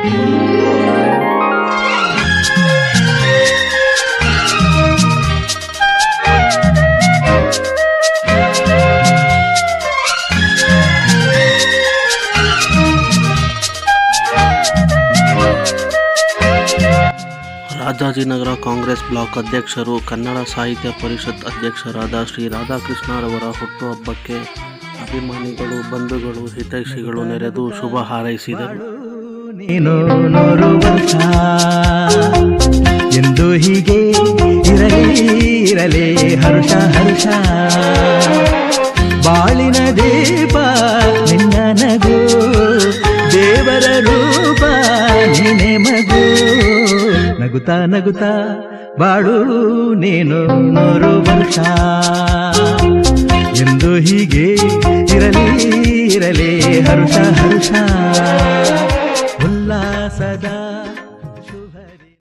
Rajajinagar Congress block ಅಧ್ಯಕ್ಷರು ಕನ್ನಡ ಸಾಹಿತ್ಯ ಪರಿಷತ್ ಅಧ್ಯಕ್ಷರಾದ ಶ್ರೀ ರಾಧಾಕೃಷ್ಣರವರ ಹುಟ್ಟುಹಬ್ಬಕ್ಕೆ ಅಭಿಮಾನಿಗಳು, ಬಂಧುಗಳು, ಹಿತೈಷಿಗಳು ನೆರೆದು ಶುಭ ಹಾರೈಸಿದರು. ನೀನು ನೂರು ವರ್ಷ ಎಂದು ಹೀಗೆ ಇರಲಿ ಇರಲಿ, ಹರ್ಷ ಹರ್ಷ. ಬಾಳಿನ ದೀಪ ನಿನ್ನ ನಗು, ದೇವರ ರೂಪ ನೀನೆ ಮಗು. ನಗುತ್ತಾ ನಗುತ್ತಾ, ಬಾಳು, ನೀನು ವರ್ಷ ಎಂದು ಹೀಗೆ ಇರಲಿ ಇರಲಿ, ಹರ್ಷ ಹರ್ಷ. لا سدى.